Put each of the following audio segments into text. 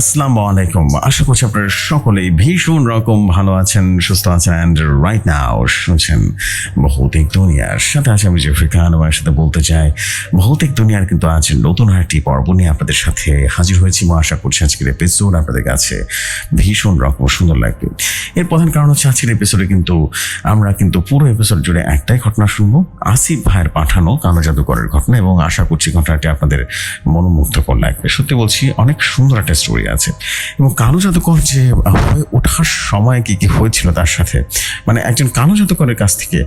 আসসালামু আলাইকুম। আশা করছি আপনারা সকলেই ভীষণ রকম ভালো আছেন, সুস্থ আছেন অ্যান্ড রাইট নাও শুনছেন ভৌতিক দুনিয়ার। সাথে আছে আমি জেফরি খান, আমার সাথে বলতে চাই, ভৌতিক দুনিয়ার কিন্তু আজ নতুন একটি পর্ব নিয়ে আপনাদের সাথে হাজির হয়েছি। আশা করছি আজকের এপিসোড আপনাদের কাছে ভীষণ রকম সুন্দর লাগবে। এর প্রধান কারণ হচ্ছে আজকের এপিসোডে কিন্তু আমরা কিন্তু পুরো এপিসোড জুড়ে একটাই ঘটনা শুনব, আসিফ ভাইয়ের পাঠানো কালো জাদুকরের ঘটনা, এবং আশা করছি ঘটনাটি আপনাদের মনোমুগ্ধকর লাগবে। সত্যি বলছি, অনেক সুন্দর একটা স্টোরি আছে এবং কালো জাদুকর যে হয়ে ওঠার সময় কি কি হয়েছিল তার সাথে? মানে একজন কালো জাদুকরের কাছ থেকে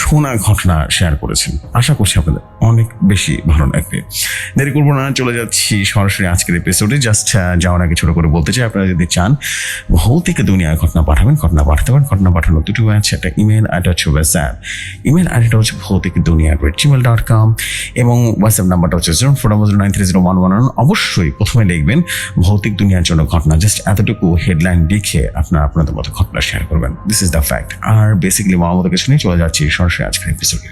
শোনা ঘটনা শেয়ার করেছেন। আশা করছি আপনাদের অনেক বেশি ভালো লাগবে। দেরি করব না, চলে যাচ্ছি সরাসরি আজকের এপিসোডে জাস্ট যাওয়ার আগে ছোট করে বলতে চাই, আপনারা যদি চান ভৌতিক দুনিয়ায় ঘটনা পাঠাবেন, ঘটনা পাঠাতে পারেন, ঘটনা পাঠানো দুটো আছে, একটা ইমেল আইডি হচ্ছে হোয়াটসঅ্যাপ ইমেল আইডিটা হচ্ছে ভৌতিক দুনিয়া জিমেল ডট কম এবং হোয়াটসঅ্যাপ নাম্বারটা হচ্ছে zero four zero nine three zero one one অবশ্যই প্রথমে লিখবেন ভৌতিক দুনিয়ার জন্য ঘটনা। জাস্ট এতটুকু হেডলাইন দেখে আপনার আপনাদের মতো ঘটনা শেয়ার করবেন। দিস ইজ দ্য ফ্যাক্ট আর বেসিক্যালি মতো কিছু নিয়ে চলে যাচ্ছি সরাসরি আজকের এপিসোডে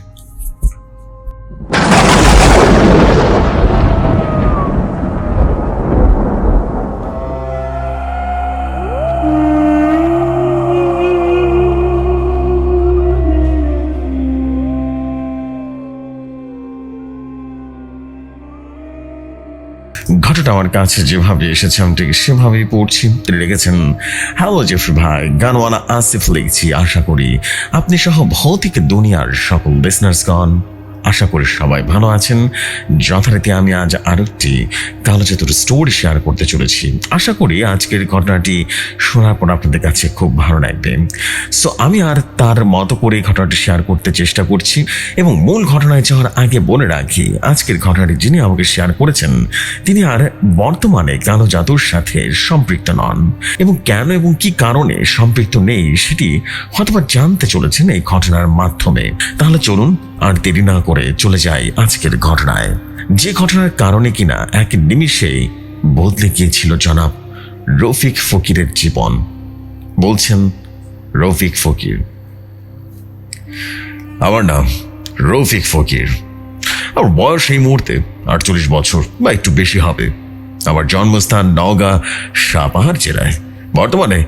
আমার কাছে যেভাবে এসেছে, আমি ঠিক সেভাবেই পড়ছি। লিখেছেন হ্যালো জেফ ভাই, গানওয়ালা আসিফ লিখছি। আশা করি আপনি সহ ভৌতিক দুনিয়ার সকল লিসনার্সগণ আশা করি সবাই ভালো আছেন। যথারীতি আমি আজ আরেকটি কালো জাতুর স্টোরি শেয়ার করতে চলেছি। আশা করি আজকের ঘটনাটি শোনার পর আপনাদের কাছে খুব ভালো লাগবে। সো আমি আর তার মতো করে ঘটনাটি শেয়ার করতে চেষ্টা করছি এবং মূল ঘটনায় যাওয়ার আগে বলে রাখি, আজকের ঘটনাটি যিনি আমাকে শেয়ার করেছেন, তিনি আর বর্তমানে কালো জাদুর সাথে সম্পৃক্ত নন। এবং কেন এবং কি কারণে সম্পৃক্ত নেই, সেটি হয়তোবা জানতে চলেছেন এই ঘটনার মাধ্যমে। তাহলে চলুন আর দেরি না করে চলে যাই আজকের ঘটনায়। যে ঘটনার কারণে কিনা এক নিমিষেই বদলে গিয়েছিল জনাব রফিক ফকিরের জীবন। বলছেন, রফিক ফকির। আমার নাম রফিক ফকির। আমার বয়স এই মুহূর্তে আটচল্লিশ বছর, বা একটু বেশি হবে। আমার জন্মস্থান নওগাঁ সাপাহার জেলায়। বর্তমানে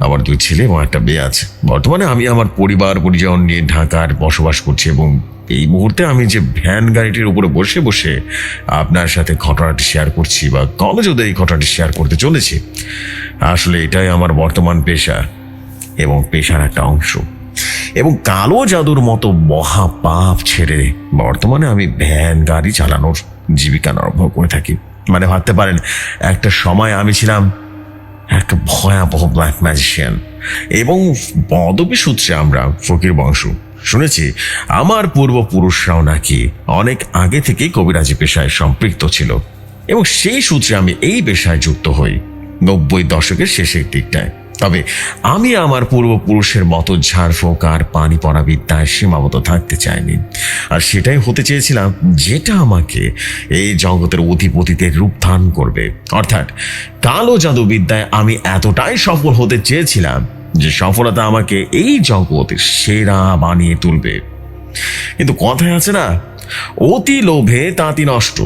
আমার দুই ছেলে এবং একটা মেয়ে আছে। বর্তমানে আমি আমার পরিবার, পরিজন নিয়ে ঢাকার বসবাস করছি এবং এই মুহূর্তে আমি যে ভ্যান গাড়িটির উপরে বসে বসে আপনার সাথে ঘটনাটি শেয়ার করছি বা কলেজেও এই ঘটনাটি শেয়ার করতে চলেছি, আসলে এটাই আমার বর্তমান পেশা এবং পেশার একটা অংশ। এবং কালো জাদুর মতো মহা পাপ ছেড়ে বর্তমানে আমি ভ্যান গাড়ি চালানোর জীবিকা নির্বাহ করে থাকি। মানে ভাবতে পারেন, একটা সময় আমি ছিলাম একটা ভয়াবহ ব্ল্যাক ম্যাজিশিয়ান এবং পদবি সূত্রে আমরা ফকির বংশ। শুনেছি, আমার পূর্বপুরুষরাও নাকি অনেক আগে থেকেই কবিরাজি পেশায় সম্পৃক্ত ছিল। এবং সেই সূত্রে আমি এই পেশায় যুক্ত হই, নব্বই দশকের শেষের দিকটায়। তবে আমি আমার পূর্বপুরুষের মতো ঝাড়ফোঁক আর পানি পড়া বিদ্যায় সীমাবদ্ধ থাকতে চাইনি। আর সেটাই হতে চেয়েছিলাম যেটা আমাকে এই জগতের অধিপতিতে রূপ ধারণ করবে। অর্থাৎ কালো জাদু বিদ্যায় আমি এতটাই সফল হতে চেয়েছিলাম যে সফলতা আমাকে এই জগতের সেরা বানিয়ে তুলবে। কিন্তু কথায় আছে না, অতি লোভে তাঁতি নষ্ট,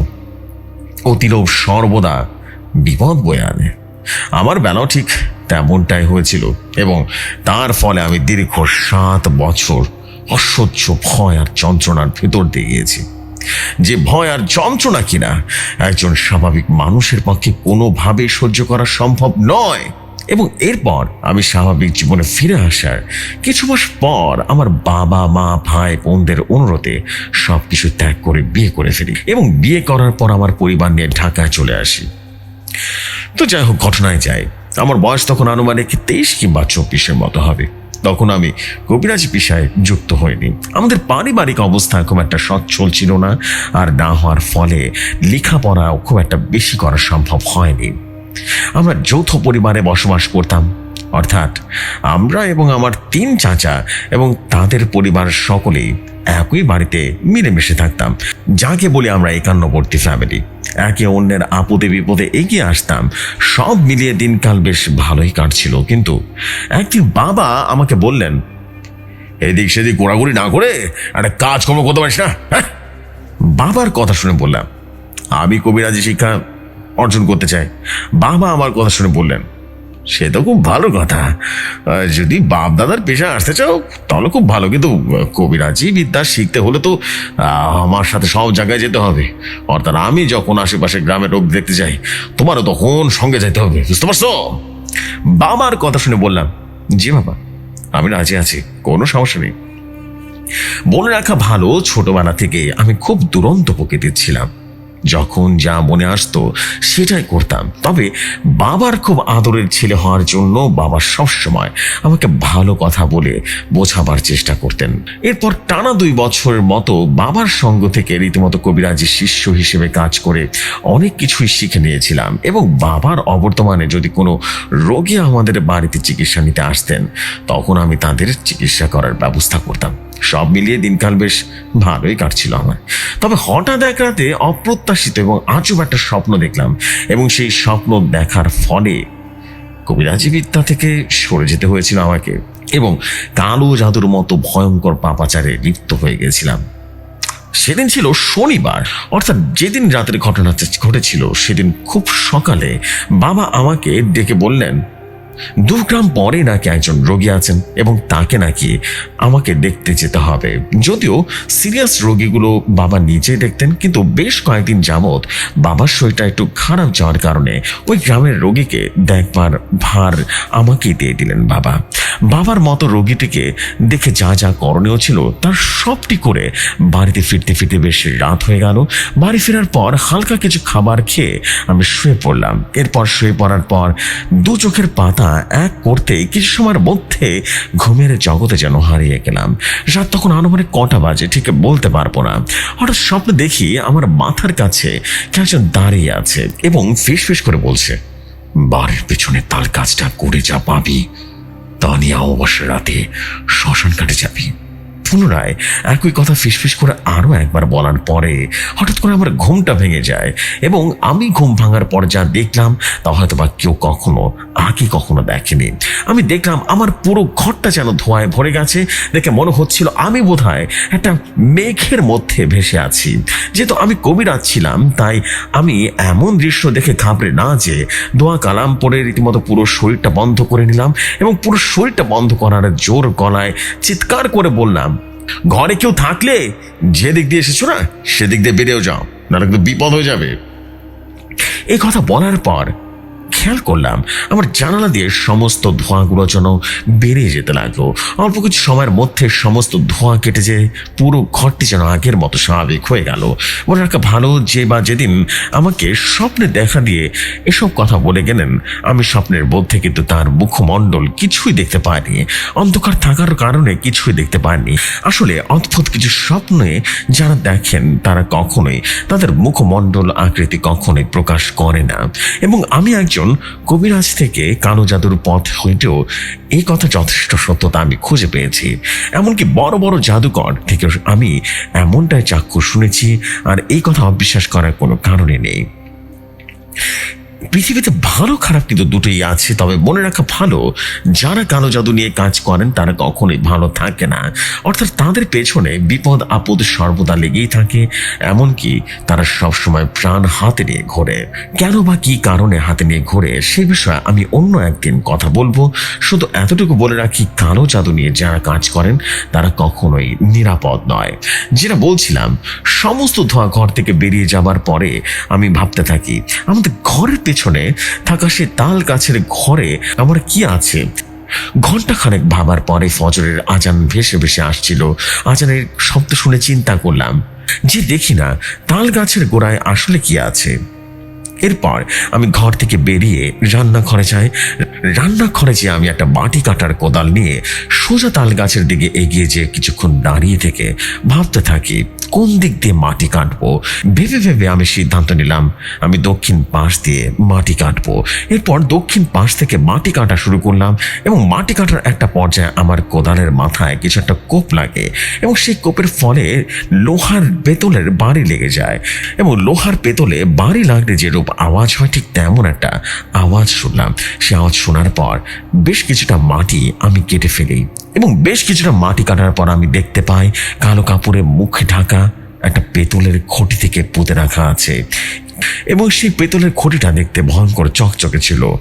অতি লোভ সর্বদা বিপদ বয়ে আনে। আমার বেলাও ঠিক তেমনটাই হয়েছিল এবং তার ফলে আমি দীর্ঘ সাত বছর অসহ্য ভয় আর যন্ত্রণার ভেতর দিয়ে গিয়েছি। যে ভয় আর যন্ত্রণা কিনা একজন স্বাভাবিক মানুষের পক্ষে কোনোভাবে সহ্য করা সম্ভব নয়। এবং এরপর আমি স্বাভাবিক জীবনে ফিরে আসার কিছু মাস পর আমার বাবা, মা, ভাই, বোনদের অনুরোধে সব কিছু ত্যাগ করে বিয়ে করে ফেলি এবং বিয়ে করার পর আমার পরিবার নিয়ে ঢাকায় চলে আসি। তো যাই হোক, ঘটনায় যাই। আমার বয়স তখন আনুমানিক তেইশ কিংবা চব্বিশের মতো হবে। তখন আমি কবিরাজি পেশায় যুক্ত হইনি। আমাদের পারিবারিক অবস্থা খুব একটা সচ্ছল ছিল না, আর না হওয়ার ফলে লেখাপড়াও খুব একটা বেশি করা সম্ভব হয়নি। আমরা যৌথ পরিবারে বসবাস করতাম। অর্থাৎ আমরা এবং আমার তিন চাচা এবং তাদের পরিবার সকলেই একই বাড়িতে মিলেমিশে থাকতাম। যাকে বলি আমরা একান্নবর্তী ফ্যামিলি একে অন্যের আপদে বিপদে এগিয়ে আসতাম। সব মিলিয়ে দিনকাল বেশ ভালোই কাটছিল। কিন্তু একদিন বাবা আমাকে বললেন, এদিক সেদিক ঘোরাঘুরি না করে একটা কাজকর্ম করতে পারিস না হ্যাঁ? বাবার কথা শুনে বললাম, আমি কবিরাজি শিক্ষা অর্জন করতে চাই। বাবা আমার কথা শুনে বললেন সে তো খুব ভালো কথা। যদি বাপ দাদার পেশা আসতে চাও, তাহলে খুব ভালো। কিন্তু কবিরাজি বিদ্যা শিখতে হলে তো আমার সাথে সব জায়গায় যেতে হবে। অর্থাৎ আমি যখন আশেপাশে গ্রামের রোগ দেখতে যাই, তোমারও তখন সঙ্গে যেতে হবে। বুঝতে পারছ? বাবার কথা শুনে বললাম, জি বাবা, আমি রাজি আছি, কোনো সমস্যা নেই। মনে রাখা ভালো ছোটবেলা থেকে আমি খুব দুরন্ত প্রকৃতির ছিলাম। যখন যা মনে আসতো, সেটাই করতাম। তবে বাবার খুব আদরের ছেলে হওয়ার জন্য বাবা সবসময় আমাকে ভালো কথা বলে বোঝাবার চেষ্টা করতেন। এরপর টানা দুই বছরের মতো বাবার সঙ্গ থেকে রীতিমতো কবিরাজি শিষ্য হিসেবে কাজ করে অনেক কিছুই শিখে নিয়েছিলাম এবং বাবার অবর্তমানে যদি কোনো রোগী আমাদের বাড়িতে চিকিৎসা নিতে আসতেন, তখন আমি তাদের চিকিৎসা করার ব্যবস্থা করতাম। সব মিলিয়ে দিনকাল বেশ ভালোই কাটছিল আমার। তবে হঠাৎ এক রাতে অপ্রত্যাশিত এবং আজব একটা স্বপ্ন দেখলাম এবং সেই স্বপ্ন দেখার ফলে কবিরাজি বিদ্যা থেকে সরে যেতে হয়েছিল আমাকে এবং কালো জাদুর মতো ভয়ঙ্কর পাপাচারে লিপ্ত হয়ে গেছিলাম। সেদিন ছিল শনিবার, অর্থাৎ যেদিন রাতের ঘটনা ঘটেছিল, সেদিন খুব সকালে বাবা আমাকে ডেকে বললেন দু গ্রাম পরে নাকি একজন রোগী আছেন এবং তাকে নাকি আমাকে দেখতে যেতে হবে। যদিও সিরিয়াস রোগীগুলো বাবা নিজে দেখতেন, কিন্তু বেশ কয়েকদিন যাবৎ বাবার শরীরটা একটু খারাপ যাওয়ার কারণে ওই গ্রামের রোগীকে দেখবার ভার আমাকেই দিয়ে দিলেন বাবা। বাবার মতো রোগীটিকে দেখে যা যা করণীয় ছিল, তার সবটি করে বাড়িতে ফিরতে ফিরতে বেশ রাত হয়ে গেল। বাড়ি ফেরার পর হালকা কিছু খাবার খেয়ে আমি শুয়ে পড়লাম। এরপর শুয়ে পড়ার পর দু চোখের পাতা এক করতে কিছু সময়ের মধ্যে ঘুমের জগতে যেন হারিয়ে গেলাম। রাত তখন আনুমানিক কটা বাজে, ঠিক বলতে পারব না। হঠাৎ স্বপ্ন দেখি আমার মাথার কাছে কে একজন দাঁড়িয়ে আছে এবং ফিস ফিস করে বলছে, বাড়ির পেছনে তাল কাজটা করে যা পাবি। তা নিয়ে অবশ্য রাতে শ্মশান কাটে যাবি। পুনরায় একই কথা ফিসফিস করে আরও একবার বলার পরে হঠাৎ করে আমার ঘুমটা ভেঙে যায় এবং আমি ঘুম ভাঙার পর যা দেখলাম তা হয়তো বা কেউ কখনো আগে কখনো দেখেনি। আমি দেখলাম আমার পুরো ঘরটা যেন ধোঁয়ায় ভরে গেছে, দেখে মনে হচ্ছিল আমি বোধহয় একটা মেঘের মধ্যে ভেসে আছি। যেহেতু আমি কবিরাজ ছিলাম, তাই আমি এমন দৃশ্য দেখে ঘাবড়ে না যে দোয়া কালাম পরে রীতিমতো পুরো শরীরটা বন্ধ করে নিলাম এবং পুরো শরীরটা বন্ধ করার জোর গলায় চিৎকার করে বললাম, ঘরে কেউ থাকলে যে দিক দিয়ে এসেছ না, সেদিক দিয়ে বেরিয়েও যাও, নাহলে বিপদ হয়ে যাবে। এই কথা বলার পর খেয়াল করলাম, আমার জানালা দিয়ে সমস্ত ধোঁয়াগুলো যেন বেরিয়ে যেতে লাগল। অল্প কিছু সময়ের মধ্যে সমস্ত ধোঁয়া কেটে যে পুরো ঘরটি যেন আগের মতো স্বাভাবিক হয়ে গেল। মনে রাখা ভালো যে বা যেদিন আমাকে স্বপ্নে দেখা দিয়ে এসব কথা বলে গেলেন, আমি স্বপ্নের মধ্যে কিন্তু তার মুখমণ্ডল কিছুই দেখতে পাইনি। অন্ধকার থাকার কারণে কিছুই দেখতে পাইনি। আসলে অদ্ভুত কিছু স্বপ্নে যারা দেখেন, তারা কখনোই তাদের মুখমণ্ডল আকৃতি কখনোই প্রকাশ করে না। এবং আমি একজন কবিরাজ থেকে কালো জাদুর পথ হইতেও এই কথা যথেষ্ট সত্যতা আমি খুঁজে পেয়েছি। এমনকি বড় বড় জাদুকর থেকে আমি এমনটাই চাক্ষু শুনেছি, আর এই কথা অবিশ্বাস করার কোনো কারণে নেই। পৃথিবীতে ভালো খারাপ কিন্তু দুটোই আছে, তবে মনে রাখা ভালো, যারা কালো জাদু নিয়ে কাজ করেন, তারা কখনোই ভালো থাকে না। অর্থাৎ তাদের পেছনে বিপদ, আপদ সর্বদা লেগেই থাকে, এমনকি তারা সবসময় প্রাণ হাতে নিয়ে ঘোরে। কেন বা কি কারণে হাতে নিয়ে ঘোরে, সে বিষয়ে আমি অন্য একদিন কথা বলব। শুধু এতটুকু বলে রাখি, কালো জাদু নিয়ে যারা কাজ করেন, তারা কখনোই নিরাপদ নয়। যেটা বলছিলাম, সমস্ত ধোঁয়া ঘর থেকে বেরিয়ে যাবার পরে আমি ভাবতে থাকি, আমাদের ঘরের পেছনে থাকা সে তাল গাছের ঘরে আমার কি আছে? ঘণ্টা খানেক ভাবার পরে ফজরের আজান ভেসে ভেসে আসছিল। আজানের শব্দ শুনে চিন্তা করলাম, যে দেখি না, তাল গাছের গোড়ায় আসলে কি আছে? এরপর আমি ঘর থেকে বেরিয়ে রান্নাঘরে যাই। রান্নাঘরে যেয়ে আমি একটা মাটি কাটার কোদাল নিয়ে সোজা তাল গাছের দিকে এগিয়ে যেয়ে কিছুক্ষণ দাঁড়িয়ে থেকে ভাবতে থাকি কোন দিক দিয়ে মাটি কাটবো? ভেবে ভেবে আমি সিদ্ধান্ত নিলাম, আমি দক্ষিণ পাশ দিয়ে মাটি কাটবো। এরপর দক্ষিণ পাশ থেকে মাটি কাটা শুরু করলাম এবং মাটি কাটার একটা পর্যায়ে আমার কোদালের মাথায় কিছু একটা কোপ লাগে এবং সেই কোপের ফলে লোহার পেতলের বাড়ি লেগে যায় এবং লোহার পেতলে বাড়ি লাগলে যেরূপ আওয়াজ হয় ঠিক তেমন একটা আওয়াজ শুনলাম। সে আওয়াজ শোনার পর বেশ কিছুটা মাটি আমি কেটে ফেলি। এবং বেশ কিছুটা মাটি কাটার পর আমি দেখতে পাই কালো কাপড়ে মুখ ঢাকা একটা পেতলের খটি থেকে পুঁতে রাখা আছে। এবং সেই পেতলের খটিটা দেখতে ভয়ঙ্কর চকচকে ছিল।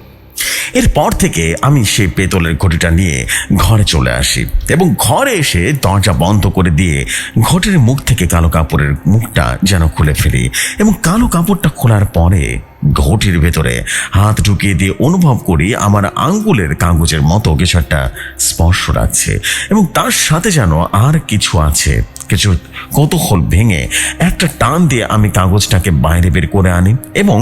এরপর থেকে আমি সেই পেতলের ঘটিটা নিয়ে ঘরে চলে আসি এবং ঘরে এসে দরজা বন্ধ করে দিয়ে ঘটের মুখ থেকে কালো কাপড়ের মুখটা যেন খুলে ফেলি এবং কালো কাপড়টা খোলার পরে ঘটির ভেতরে হাত ঢুকিয়ে দিয়ে অনুভব করি আমার আঙ্গুলের কাগজের মতো কিছু একটা স্পর্শ রাখছে এবং তার সাথে যেন আর কিছু আছে। কিছু কৌতূহল ভেঙে একটা টান দিয়ে আমি কাগজটাকে বাইরে বের করে আনি এবং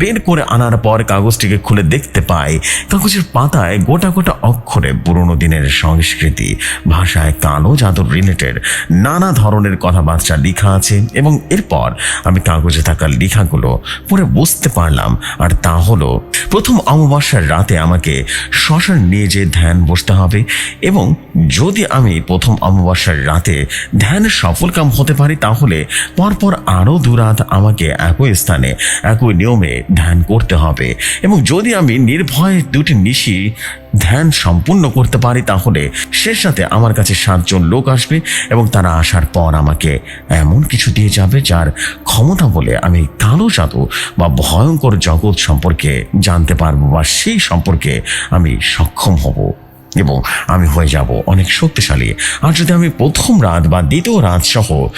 বের করে আনার পর কাগজটিকে খুলে দেখতে পাই কাগজের পাতায় গোটা গোটা অক্ষরে পুরনো দিনের সংস্কৃতি, ভাষায় কালো জাদুর রিলেটেড নানা ধরনের কথাবার্তা লেখা আছে এবং এরপর আমি কাগজে থাকা লেখাগুলো পড়ে বুঝতে পারলাম। আর তা হলো, প্রথম অমাবস্যার রাতে আমাকে শ্মশান নিয়ে যে ধ্যান বসতে হবে এবং যদি আমি প্রথম অমাবস্যার রাতে ধ্যানে সফল কাম হতে পারি তাহলে পরপর আরও দুরাত আমাকে একই স্থানে, একই নিয়মে ধ্যান করতে হবে। এবং যদি আমি নির্ভয়ে দুটি নিশি ধ্যান সম্পূর্ণ করতে পারি তাহলে শেষ সাথে আমার কাছে সাতজন লোক আসবে এবং তারা আসার পর আমাকে এমন কিছু দিয়ে যাবে যার ক্ষমতা বলে আমি কালো জাদু বা ভয়ঙ্কর জগৎ সম্পর্কে জানতে পারব বা সেই সম্পর্কে আমি সক্ষম হব। এবং আমি হয়ে যাব অনেক শক্তিশালী। আর যদি আমি প্রথম রাত বা দ্বিতীয় রাত সহ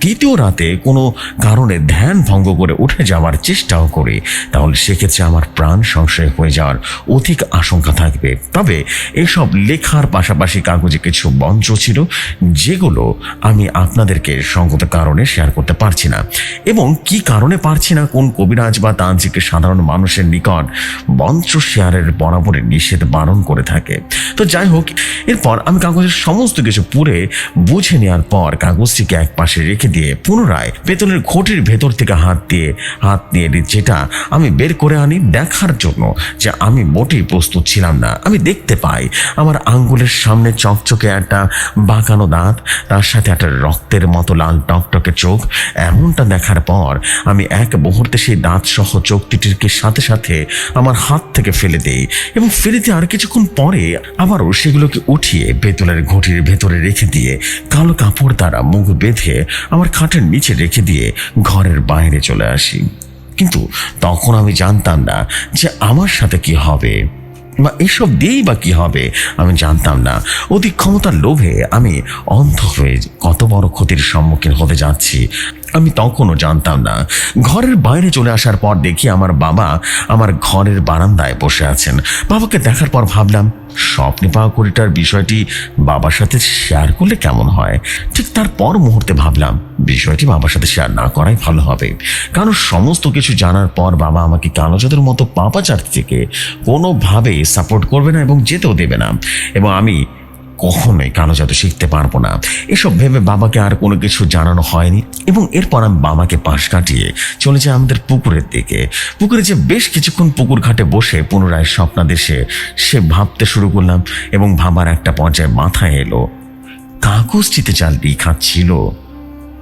তৃতীয় রাতে কোনো কারণে ধ্যান ভঙ্গ করে উঠে যাওয়ার চেষ্টাও করি, তাহলে সেক্ষেত্রে আমার প্রাণ সংশয় হয়ে যাওয়ার অধিক আশঙ্কা থাকবে। তবে এসব লেখার পাশাপাশি কাগজে কিছু মন্ত্র ছিল, যেগুলো আমি আপনাদেরকে সঙ্গত কারণে শেয়ার করতে পারছি না। এবং কি কারণে পারছি না, কোন কবিরাজ বা তান্ত্রিকের সাধারণ মানুষের নিকট মন্ত্র শেয়ারের বরাবরে নিষেধ বারণ করে থাকে। তো যাই হোক, এরপর আমি কাগজের সমস্ত কিছু পুড়ে বুঝে নেওয়ার পর কাগজটিকে এক পাশে রেখে দিয়ে পুনরায় পেতলের ঘটির ভেতর থেকে হাত দিয়ে, হাত নিয়ে যেটা আমি বের করে আনি দেখার জন্য যে আমি মোটেই প্রস্তুত ছিলাম না। আমি দেখতে পাই আমার আঙ্গুলের সামনে চকচকে একটা বাঁকানো দাঁত, তার সাথে একটা রক্তের মতো লাল টকটকে চোখ। এমনটা দেখার পর আমি এক মুহূর্তে সেই দাঁত সহ চোখ সাথে সাথে আমার হাত থেকে ফেলে দেই এবং ফেলে দিয়ে আর কিছুক্ষণ পরে আবারও সেগুলোকে উঠিয়ে বেতলের ঘটির ভেতরে রেখে দিয়ে কালো কাপড় দ্বারা মুখ বেঁধে আমার খাটের নিচে রেখে দিয়ে ঘরের বাইরে চলে আসি। কিন্তু তখন আমি জানতাম না যে আমার সাথে কি হবে বা এসব দিয়েই বা কি হবে। আমি জানতাম না। অধিক ক্ষমতার লোভে আমি অন্ধ হয়ে কত বড় ক্ষতির সম্মুখীন হতে যাচ্ছি। আমি তখনও জানতাম না। ঘরের বাইরে চলে আসার পর দেখি আমার বাবা আমার ঘরের বারান্দায় বসে আছেন। বাবাকে দেখার পর ভাবলাম, স্বপ্নে পাওয়া কুড়িটার বিষয়টি বাবার সাথে শেয়ার করলে কেমন হয়? ঠিক তারপর মুহূর্তে ভাবলাম, বিষয়টি বাবার সাথে শেয়ার না করাই ভালো হবে। কারণ সমস্ত কিছু জানার পর বাবা আমাকে কালোজাদের মতো পাপাচার থেকে কোনোভাবে সাপোর্ট করবে না এবং যেতেও দেবে না। এবং আমি কখনোই কালো জাদু শিখতে পারব না। এসব ভেবে বাবাকে আর কোনো কিছু জানানো হয়নি এবং এরপর আমি বাবাকে পাশ কাটিয়ে চলে যাই আমাদের পুকুরের দিকে। পুকুরে যে বেশ কিছুক্ষণ পুকুর ঘাটে বসে পুনরায় স্বপ্নাদেশে সে ভাবতে শুরু করলাম এবং ভাবার একটা পর্যায়ে মাথায় এলো। কাগজটিতে যা লেখা ছিল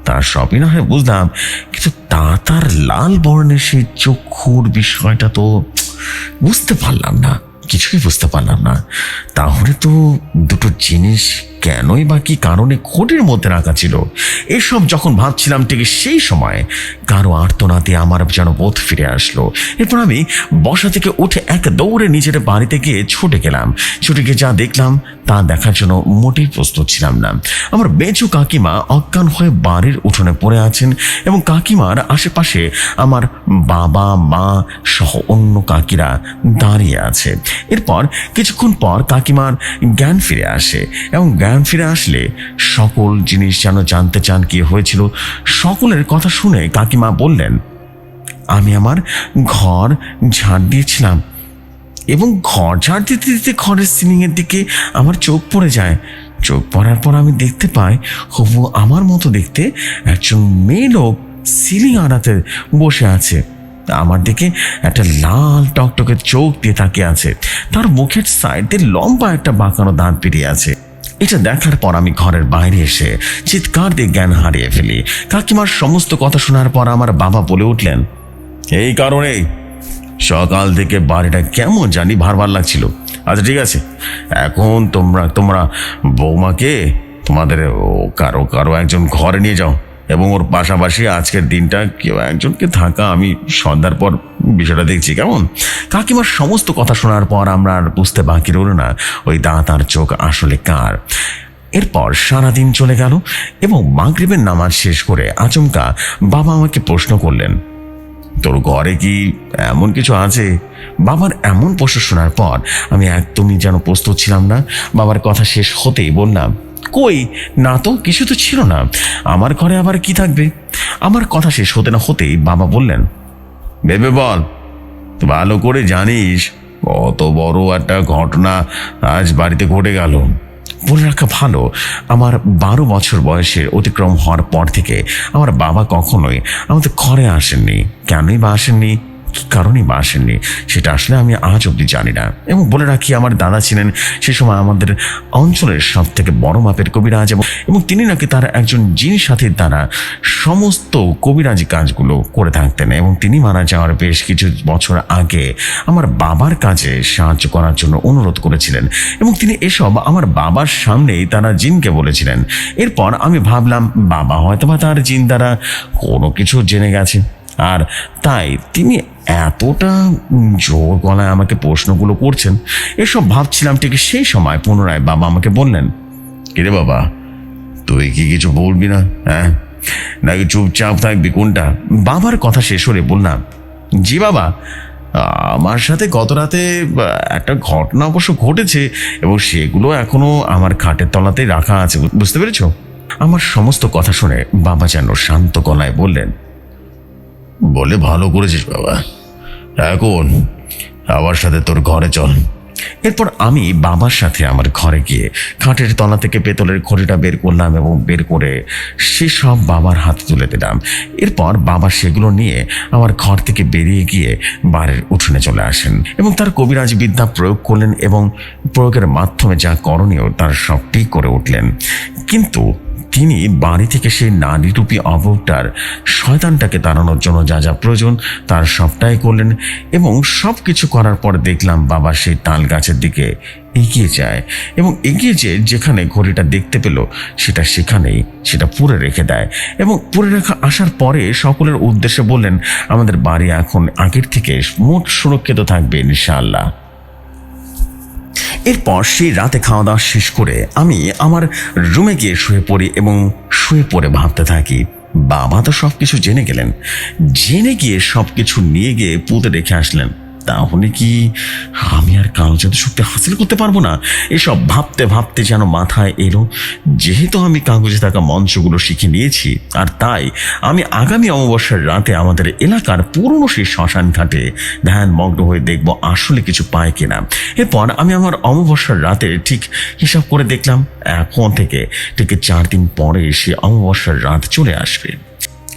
তার সবই না হয় বুঝলাম, কিন্তু তা তার লাল বর্ণের সেই চক্ষুর বিষয়টা তো বুঝতে পারলাম না। কিছুই বুঝতে পারলাম না। তাহলে তো দুটো জিনিস কেনই বা কি কারণে কোটের মধ্যে রাখা ছিল? এসব যখন ভাবছিলাম ঠিক সেই সময় কারও আর্তনাতে আমার যেন বোধ ফিরে আসলো। এরপর আমি বসা থেকে উঠে এক দৌড়ে নিজের বাড়িতে গিয়ে ছুটে গেলাম। ছুটে গিয়ে যা দেখলাম তা দেখার জন্য মোটেই প্রস্তুত ছিলাম না। আমার বেঁচু কাকিমা অজ্ঞান হয়ে বাড়ির উঠোনে পড়ে আছেন এবং কাকিমার আশেপাশে আমার বাবা, মা সহ অন্য কাকিরা দাঁড়িয়ে আছে। এরপর কিছুক্ষণ পর কাকিমার জ্ঞান ফিরে আসে এবং জ্ঞান ফিরে আসলে সকল জিনিস যেন জানতে চান কি হয়েছিল, সকলের কথা শুনে কাকিমা বললেন, আমি আমার ঘর ঝাড় দিয়েছিলাম এবং ঘর ঝাড় দিতে দিতে ঘরের সিলিংয়ের দিকে আমার চোখ পড়ে যায়। চোখ পড়ার পর আমি দেখতে পাই হবু আমার মতো দেখতে একজন মেয়ে লোক সিলিং আড়াতে বসে আছে। আমার দিকে একটা লাল টকটকে চোখ দিয়ে তাকিয়ে আছে। তার মুখের সাইড লম্বা একটা বাঁকানো দাঁত পেরিয়ে আছে। এটা দেখার পর আমি ঘরের বাইরে এসে চিৎকার দিয়ে জ্ঞান হারিয়ে ফেলি। কাকিমার সমস্ত কথা শোনার পর আমার বাবা বলে উঠলেন, এই কারণেই সকাল থেকে বাড়িটা কেমন জানি ভারবার লাগছিল। আচ্ছা ঠিক আছে। এখন তোমরা তোমরা বৌমাকে তোমাদের কারও কারও একজন ঘরে নিয়ে যাও এবং ওর পাশাপাশি আজকের দিনটা কেউ একজনকে থাকা আমি সন্ধ্যার পর বিষয়টা দেখছি, কেমন? কাকিমার সমস্ত কথা শোনার পর আমরা আর বুঝতে বাকি রইল না, ওই দাঁত আর চোখ আসলে কার? এরপর সারাদিন চলে গেল এবং মাগরিবের নামাজ শেষ করে আচমকা বাবা আমাকে প্রশ্ন করলেন, তোর ঘরে কি এমন কিছু আছে? বাবার এমন প্রশ্ন শোনার পর আমি একদমই যেন প্রস্তুত ছিলাম না, বাবার কথা শেষ হতেই বললাম, কই, না তো, কিছু তো ছিল না, আমার ঘরে আবার কি থাকবে? আমার কথা শেষ হতে না হতেই বাবা বললেন ভেবে বল। ভালো করে জানিস কত বড় একটা ঘটনা আজ বাড়িতে ঘটে গেল। বলে রাখা ভালো। আমার বারো বছর বয়সের অতিক্রম হওয়ার পর থেকে আমার বাবা কখনোই আমাদের ঘরে আসেননি। কেনই বা আসেননি? কারণেই বা আসেননি। সেটা আসলে আমি আজ অবধি জানি না। এবং বলে রাখি, আমার দাদা ছিলেন সে সময় আমাদের অঞ্চলের সব থেকে বড় মাপের কবিরাজ এবং এবং তিনি নাকি তার একজন জিন সাথীর দ্বারা সমস্ত কবিরাজি কাজগুলো করে থাকতেন এবং তিনি মারা যাওয়ার বেশ কিছু বছর আগে আমার বাবার কাজে সাহায্য করার জন্য অনুরোধ করেছিলেন এবং তিনি এসব আমার বাবার সামনেই তারা জিনকে বলেছিলেন। এরপর আমি ভাবলাম, বাবা হয়তো বা তার জিন দ্বারা কোনো কিছু জেনে গেছে। আর তাই তিনি এতটা জোর গলায় আমাকে প্রশ্নগুলো করছেন, এসব ভাবছিলাম ঠিক সেই সময় পুনরায় বাবা আমাকে বললেন, কিরে বাবা, তুই কি কিছু বলবি না হ্যাঁ? নাকি চুপচাপ থাকবি কোনটা? বাবার কথা শেষ হলে বললাম, জি বাবা, আমার সাথে গত রাতে, একটা ঘটনা অবশ্য ঘটেছে এবং সেগুলো এখনও আমার খাটের তলাতেই রাখা আছে, বুঝতে পেরেছ? আমার সমস্ত কথা শুনে বাবা যেন শান্ত গলায় বললেন বলে ভালো করেছিস বাবা। এখন আমার সাথে তোর ঘরে চল। এরপর আমি বাবার সাথে আমার ঘরে গিয়ে খাটের তলা থেকে পেতলের খড়িটা বের করলাম এবং বের করে সে সব বাবার হাতে তুলে দিলাম। এরপর বাবা সেগুলো নিয়ে আমার ঘর থেকে বেরিয়ে গিয়ে বাড়ির উঠোনে চলে আসেন এবং তার কবিরাজ বিদ্যা প্রয়োগ করলেন এবং প্রয়োগের মাধ্যমে যা করণীয় তার সবটি করে উঠলেন। কিন্তু তিনি বাড়ি থেকে সেই নারীরূপী অবতার শয়তানটাকে তাড়ানোর জন্য যা যা প্রয়োজন তার সবটাই করলেন এবং সব কিছু করার পর দেখলাম বাবা সেই তাল গাছের দিকে এগিয়ে যায় এবং এগিয়ে যে যেখানে ঘড়িটা দেখতে পেল সেটা সেখানেই সেটা পুরে রেখে দেয় এবং পুরে রেখা আসার পরে সকলের উদ্দেশ্যে বললেন, আমাদের বাড়ি এখন আগের থেকে মোট সুরক্ষিত থাকবে ইনশাআল্লাহ। এরপর সেই রাতে খাওয়া দাওয়া শেষ করে আমি আমার রুমে গিয়ে শুয়ে পড়ি এবং শুয়ে পড়ে ভাবতে থাকি, বাবা তো সব কিছু জেনে গেলেন। জেনে গিয়ে সব কিছু নিয়ে গিয়ে পুঁতে রেখে আসলেন। তাহলে কি আমি আর কাল জাদু শক্তি হাসিল করতে পারব না? এসব ভাবতে ভাবতে যেন মাথায় এলো, যেহেতু আমি কাগজে থাকা মঞ্চগুলো শিখে নিয়েছি, আর তাই আমি আগামী অমাবস্যার রাতে আমাদের এলাকার পুরনো সেই শ্মশান ঘাটে ধ্যান মগ্ন হয়ে দেখব আসলে কিছু পায় কিনা। এরপর আমি আমার অমাবস্যার রাতে ঠিক হিসাব করে দেখলাম, এখন থেকে ঠিক চার দিন পরে সে অমাবস্যার রাত চলে আসবে।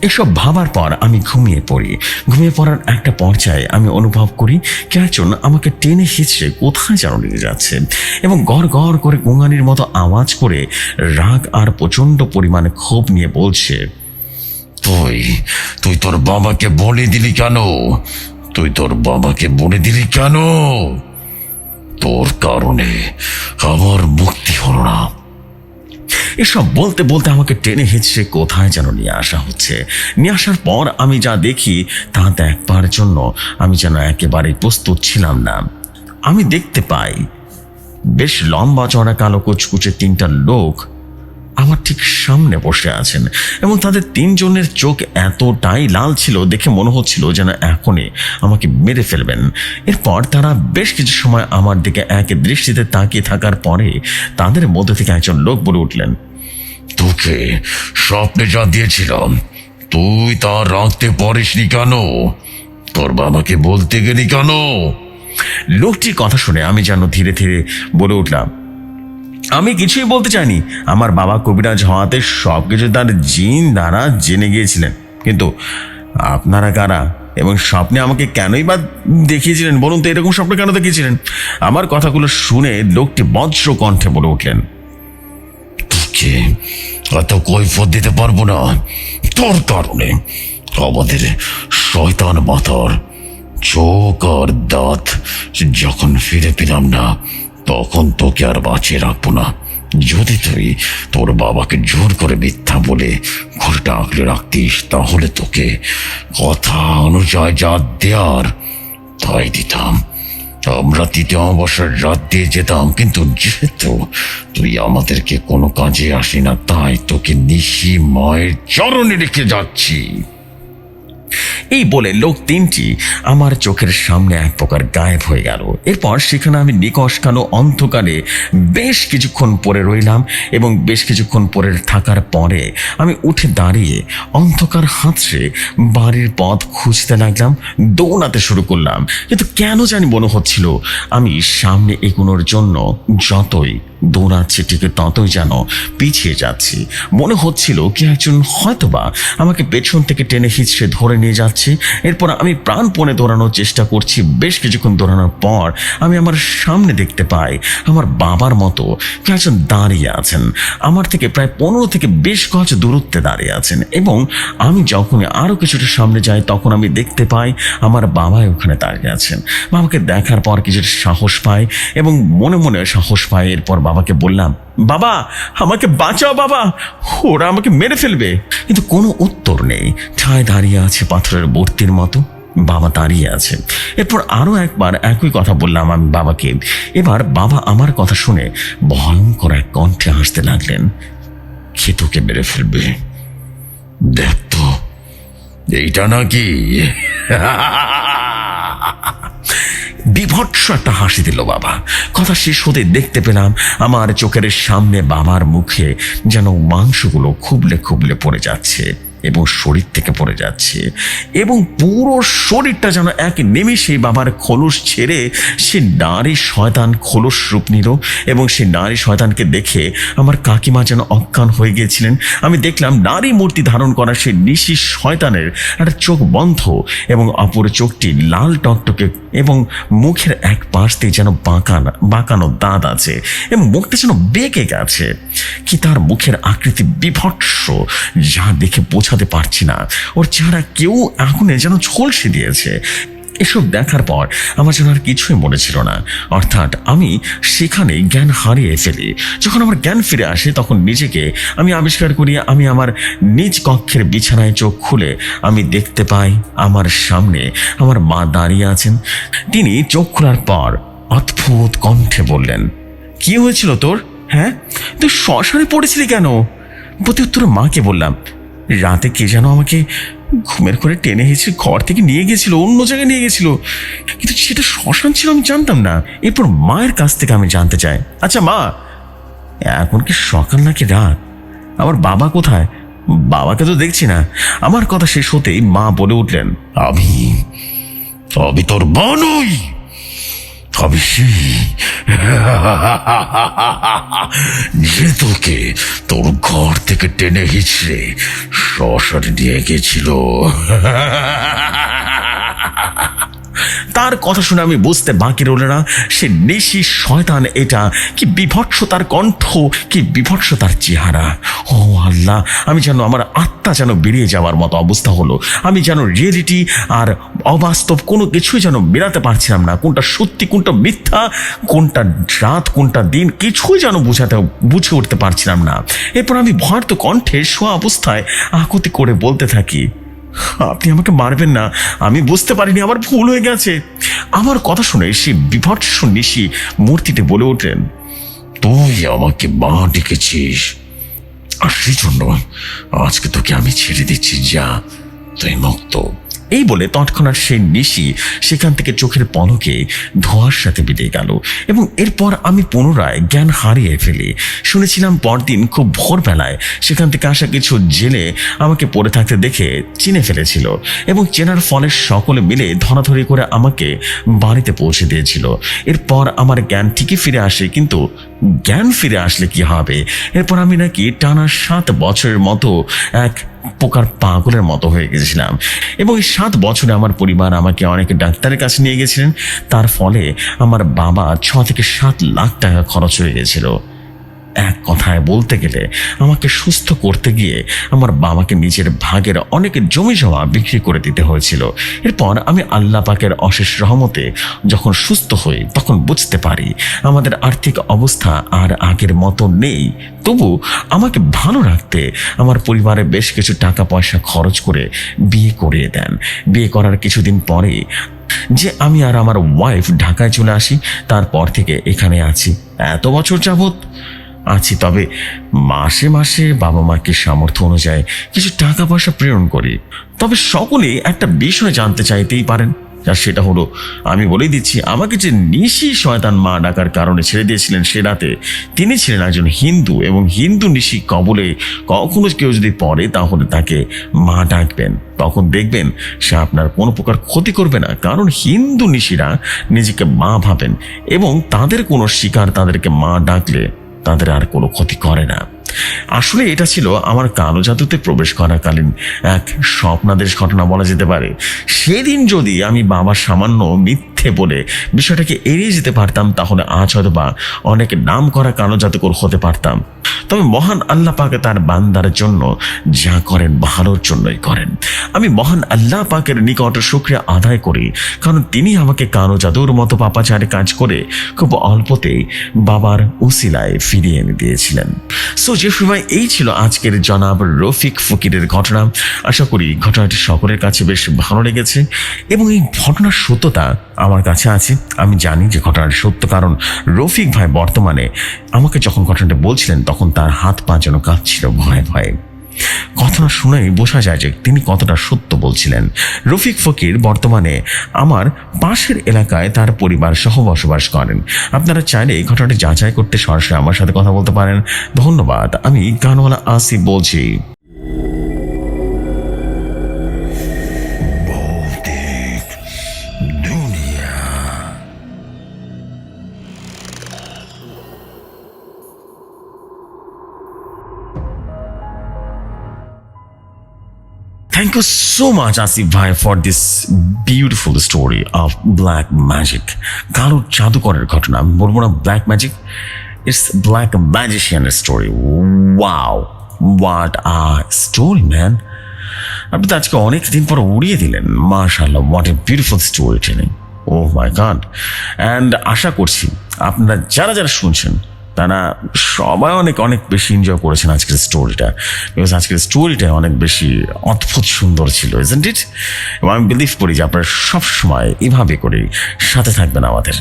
এসব ভাবার পর আমি ঘুমিয়ে পড়ি। ঘুমিয়ে পড়ার একটা পর্যায়ে আমি অনুভব করি কে আমাকে টেনে হিচড়ে কোথায় যেন নিয়ে যাচ্ছে এবং গড় গড় করে গোঙানির মতো আওয়াজ করে রাগ আর প্রচণ্ড পরিমাণে ক্ষোভ নিয়ে বলছে, তুই তুই তোর বাবাকে বলে দিলি কেন? তুই তোর বাবাকে বলে দিলি কেন? তোর কারণে আমার মুক্তি হলো না। এসব বলতে বলতে আমাকে টেনে হেঁচড়ে কোথায় যেন নিয়ে আসা হচ্ছে। নিয়ে আসার পর আমি যা দেখি তা দেখবার জন্য আমি যেন একেবারে প্রস্তুত ছিলাম না। আমি দেখতে পাই, বেশ লম্বা চড়া কালো কুচকুচে তিনটা লোক আমার ঠিক সামনে বসে আছেন। এবং তাদের তিনজনের চোখ এতটাই লাল ছিল, দেখে মনে হচ্ছিল যেন এখনই আমাকে মেরে ফেলবেন। এরপর তারা বেশ কিছু সময় আমার দিকে এক দৃষ্টিতে তাকিয়ে থাকার পরে তাদের মধ্যে থেকে একজন লোক বলে উঠলেন, তোকে স্বপ্নে যা দিয়েছিলাম, তুই তা রাখতে পারিসনি কেন? তোর বাবাকে বলতে গেলি কেন? লোকটির কথা শুনে আমি যেন ধীরে ধীরে বলে উঠলাম আমি কিছুই বলতে চাইনি। আমার বাবা কবিরাজ হওয়াতে সব কিছু তার জিন দ্বারা জেনে গিয়েছিলেন। কিন্তু আপনারা কারা এবং স্বপ্নে আমাকে কেনই বা দেখিয়েছিলেন? বলুন তো, এরকম স্বপ্ন কেন দেখিয়েছিলেন? আমার কথাগুলো শুনে লোকটি বজ্র কণ্ঠে বলে উঠলেন, তোকে অত কৈফত দিতে পারব না। তোর কারণে আমাদের শয়তান মাথার চোখ আর দাঁত যখন ফিরে পেলাম না তখন তোকে আর বাঁচিয়ে রাখব না। যদি তুই তোর বাবাকে জোর করে মিথ্যা বলে ঘরটা আঁকড়ে রাখতিস, তাহলে তোকে কথা অনুযায়ী যা দেওয়ার তাই দিতাম। আমরা তৃতীয় অমাবস্যার রাত দিয়ে যেতাম, কিন্তু যেহেতু তুই আমাদেরকে কোনো কাজে আসি না তাই তোকে নিশি মায়ের চরণে রেখে যাচ্ছি। এই বলে লোক তিনটি আমার চোখের সামনে এক প্রকার গায়েব হয়ে গেল। এরপর সেখানে আমি নিকশ কালো অন্ধকারে বেশ কিছুক্ষণ পরে রইলাম এবং বেশ কিছুক্ষণ পরে থাকার পরে আমি উঠে দাঁড়িয়ে অন্ধকার হাতড়ে বাড়ির পথ খুঁজতে লাগলাম, দৌড়াতে শুরু করলাম। কিন্তু কেন জানি মনে হচ্ছিল আমি সামনে এগোনোর জন্য যতই দৌড়াচ্ছি ঠিক ততই যেন পিছিয়ে যাচ্ছি। মনে হচ্ছিল কি একজন হয়তোবা আমাকে পেছন থেকে টেনে হিচড়ে ধরে নিয়ে যাচ্ছে। এরপর আমি প্রাণপণে দৌড়ানোর চেষ্টা করছি। বেশ কিছুক্ষণ দৌড়ানোর পর আমি আমার সামনে দেখতে পাই আমার বাবার মতো কে একজন দাঁড়িয়ে আছেন। আমার থেকে প্রায় পনেরো থেকে বেশ গজ দূরত্বে দাঁড়িয়ে আছেন এবং আমি যখন আরও কিছুটা সামনে যাই তখন আমি দেখতে পাই আমার বাবাই ওখানে দাঁড়িয়ে আছেন। বাবাকে দেখার পর কিছুটা সাহস পাই এবং মনে মনে সাহস পাই। এরপর বাবাকে বললাম, বাবা, আমাকে বাঁচাও বাবা, ওরা আমাকে মেরে ফেলবে। কিন্তু কোনো উত্তর নেই। ঠায় দাঁড়িয়ে আছে পাথরের মূর্তির মতো। বাবা দাঁড়িয়ে আছে। এরপর আরও একবার একই কথা বললাম আমি বাবাকে। এবার বাবা আমার কথা শুনে ভয়ঙ্কর এক কণ্ঠে হাসতে লাগলেন। কে তোকে মেরে ফেলবে? দেখ তো, এইটা নাকি? বিভৎস একটা হাসি দিল বাবা। কথা শেষ হতে দেখতে পেলাম আমার চোখের সামনে বাবার মুখে যেন মাংসগুলো খুবলে খুবলে পড়ে যাচ্ছে। এবং শরীর থেকে পড়ে যাচ্ছে এবং পুরো শরীরটা যেন এক নিমিষে বাবার খোলস ছেড়ে সে নারী শয়তান খোলস রূপ নিল এবং সে নারী শয়তানকে দেখে আমার কাকিমা যেন অজ্ঞান হয়ে গিয়েছিলেন। আমি দেখলাম নারী মূর্তি ধারণ করা সে নিশি শয়তানের একটা চোখ বন্ধ এবং অপর চোখটি লাল টকটকে এবং মুখের এক পাশ দিয়ে যেন বাঁকানো বাঁকানো দাঁত আছে এবং মুখটা যেন বেঁকে গেছে। কি তার মুখের আকৃতি বিভৎস, যা দেখে বোঝাতে পারছি না। ওর চেহারা কেউ আগুনে যেন ঝলসে দিয়েছে। এসব দেখার পর আমার যেন আর কিছুই মনে ছিল না। অর্থাৎ আমি সেখানে জ্ঞান হারিয়ে ফেলি। যখন আমার জ্ঞান ফিরে আসে, তখন নিজেকে আমি আবিষ্কার করি, আমি আমার নিজ কক্ষের বিছানায় চোখ খুলে আমি দেখতে পাই আমার সামনে আমার মা দাঁড়িয়ে আছেন। তিনি চোখ খোলার পর অদ্ভুত কণ্ঠে বললেন, কি হয়েছিল তোর? হ্যাঁ? তুই শ্মশানে পড়েছিলি কেন? প্রতি উত্তরে মাকে বললাম রাতে কে যেন আমাকে ঘুমের করে টেনে হেঁচড়ে ঘর থেকে নিয়ে গেছিল, অন্য জায়গায় নিয়ে গেছিল। কিন্তু সেটা শ্মশান ছিল আমি জানতাম না। এরপর মায়ের কাছ থেকে আমি জানতে চাই। আচ্ছা মা, এখন কি সকাল নাকি রাত? আমার বাবা কোথায়? বাবাকে তো দেখছি না। আমার কথা শেষ হতেই মা বলে উঠলেন, আমি আমি তোর মা নই আমি সেই যে তোকে তোর ঘর থেকে টেনে হিচড়ে শ্মশানে নিয়ে গেছিল তার কথা শুনে আমি বুঝতে বাকি রইল না। সে নেশি শয়তান এটা। কি বিভৎস তার কণ্ঠ, কি বিভৎস তার চেহারা। ও আল্লাহ, আমি যেন আমার আত্মা যেন বেরিয়ে যাওয়ার মতো অবস্থা হলো। আমি যেন রিয়েলিটি আর অবাস্তব কোনো কিছুই যেন বেরাতে পারছিলাম না। কোনটা সত্যি, কোনটা মিথ্যা, কোনটা রাত, কোনটা দিন, কিছুই যেন বোঝাতে, বুঝে উঠতে পারছিলাম না। এরপর আমি ভয়ার্ত কণ্ঠে শোয়া অবস্থায় আকুতি করে বলতে থাকি আপনি আমাকে মারবেন না। আমি বুঝতে পারিনি, আমার ভুল হয়ে গেছে। আমার কথা শুনে সে বিভৎস নিশি মূর্তিতে বলে ওঠেন তুই আমাকে মা ডেকেছিস। আর সেই জন্য আজকে তোকে আমি ছেড়ে দিচ্ছি, যা। তুই মুক্ত। এই বলে তৎক্ষণাৎ সেই নিশি সেখান থেকে চোখের পলকে ধোয়ার সাথে বেরিয়ে গেল। এবং এরপর আমি পুনরায় জ্ঞান হারিয়ে ফেলি। শুনেছিলাম পরদিন খুব ভোরবেলায় সেখান থেকে আসা কিছু জেলে আমাকে পড়ে থাকতে দেখে চিনে ফেলেছিল এবং চেনার ফলে সকলে মিলে ধরাধরি করে আমাকে বাড়িতে পৌঁছে দিয়েছিল। এরপর আমার জ্ঞান ঠিকই ফিরে আসে, কিন্তু জ্ঞান ফিরে আসলে কি হবে? এরপর আমি নাকি টানা সাত বছরের মতো এক পোকার পাগলের মতো হয়ে গেছিলাম। এবং এই সাত বছরে আমার পরিবার আমাকে অনেক ডাক্তারের কাছে নিয়ে গেছিলেন। তার ফলে আমার বাবা ছ থেকে সাত লাখ টাকা খরচ হয়ে গেছিল। এক কথায় বলতে গেলে আমাকে সুস্থ করতে গিয়ে আমার বাবাকে নিজের ভাগের অনেক জমি জমা বিক্রি করে দিতে হয়েছিল। এরপর আমি আল্লাহ পাকের অশেষ রহমতে যখন সুস্থ হই তখন বুঝতে পারি আমাদের আর্থিক অবস্থা আর আগের মতো নেই। তবু আমাকে ভালো রাখতে আমার পরিবারে বেশ কিছু টাকা পয়সা খরচ করে বিয়ে করিয়ে দেন। বিয়ে করার কিছুদিন পরে যে আমি আর আমার ওয়াইফ ঢাকায় চলে আসি, তারপর থেকে এখানে আছি। এত বছর যাবত আছি, তবে মাসে মাসে বাবা মাকে সামর্থ্য অনুযায়ী কিছু টাকা পয়সা প্রেরণ করি। তবে সকলে একটা বিষয় জানতে চাইতেই পারেন, আর সেটা হলো, আমি বলেই দিচ্ছি, আমাকে যে নিশি শয়তান মা ডাকার কারণে ছেড়ে দিয়েছিলেন সে রাতে, তিনি ছিলেন একজন হিন্দু এবং হিন্দু নিশি কবলে কখনো কেউ যদি পড়ে তাহলে তাকে মা ডাকবেন। তখন দেখবেন সে আপনার কোনো প্রকার ক্ষতি করবে না, কারণ হিন্দু নিশিরা নিজেকে মা ভাবেন এবং তাদের কোনো শিকার তাদেরকে মা ডাকলে তাদের আর কোনো ক্ষতি করে না। আসলে এটা ছিল আমার কালো জাদুতে প্রবেশ করাকালীন এক স্বপ্নাদেশ ঘটনা বলা যেতে পারে। সেদিন যদি আমি বাবার সামান্য মিথ্যে বলে বিষয়টাকে এড়িয়ে যেতে পারতাম, তাহলে আজ হয়তো বা অনেক নাম করা কালো জাদুকর হতে পারতাম। তবে মহান আল্লাহ পাকে তার বান্দার জন্য যা করেন ভালোর জন্যই করেন। আমি মহান আল্লাহ পাকের নিকট শুক্রিয়া আদায় করি, কারণ তিনি আমাকে কালো জাদুর মতো পাপাচারে কাজ করে খুব অল্পতেই বাবার উসিলায় ফিরিয়ে এনে দিয়েছিলেন। সো যে সময় এই ছিল আজকের জনাব রফিক ফকিরের ঘটনা, আশা করি ঘটনাটি সকলের কাছে বেশ ভালো লেগেছে এবং এই ঘটনার সত্যতা আমার কাছে আছে। আমি জানি যে ঘটনাটি সত্য, কারণ রফিক ভাই বর্তমানে আমাকে যখন ঘটনাটা বলছিলেন, তখন তার হাত পা যেন কাঁপছিল ভয়ে ভয়ে। ঘটনা শুনেই বোঝা যায় যে তিনি কতটা সত্য বলছিলেন। রফিক ফকির বর্তমানে আমার পাশের এলাকায় তার পরিবার সহ বসবাস করেন। আপনারা চাইলে এই ঘটনাটি যাচাই করতে সরাসরি আমার সাথে কথা বলতে পারেন। ধন্যবাদ। আমি গানওয়ালা আসিফ বলছি। Thank you so much, Asif Bhai, for this beautiful story of black magic. কালো জাদুকরের ঘটনা আমি বলব না black magic it's black ম্যাজিশিয়ানের story wow what a story man আপনি তো আজকে অনেক দিন পর উড়িয়ে দিলেন। মাশাল্লাহ what a beautiful story telling oh my god and আশা করছি আপনারা যারা যারা শুনছেন তারা সবাই অনেক অনেক বেশি এনজয় করেছেন আজকের স্টোরিটা বিকজ আজকের স্টোরিটা অনেক বেশি অদ্ভুত সুন্দর ছিল ইজেন্ট ইট এবং আমি বিলিভ করি যে আপনারা সবসময় এভাবে করে সাথে থাকবেন আমাদের।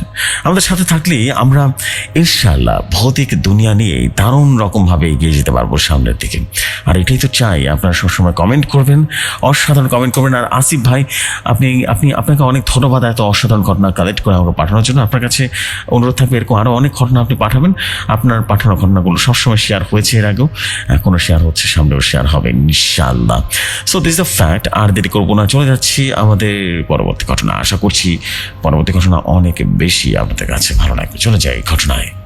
আমাদের সাথে থাকলেই আমরা ইনশাল্লাহ ভৌতিক দুনিয়া নিয়ে দারুণ রকমভাবে এগিয়ে যেতে পারব সামনের দিকে। আর এটাই তো চাই, আপনারা সবসময় কমেন্ট করবেন, অসাধারণ কমেন্ট করবেন। আর আসিফ ভাই, আপনি আপনি, আপনাকে অনেক ধন্যবাদ এত অসাধারণ ঘটনা কালেক্ট করে আমাকে পাঠানোর জন্য। আপনার কাছে অনুরোধ থাকবে এরকম আরও অনেক ঘটনা আপনি পাঠাবেন। আপনার পাঠানো ঘটনাগুলো সবসময় শেয়ার হয়েছে এর আগেও এখনও শেয়ার হচ্ছে, সামনেও শেয়ার হবে ইনশাল্লাহ সো দিস দ্য ফ্যাক্ট আর দেরি করব না, চলে যাচ্ছি আমাদের পরবর্তী ঘটনা। আশা করছি পরবর্তী ঘটনা অনেক বেশি আপনাদের কাছে ভালো লাগবে। চলে যাই ঘটনায়।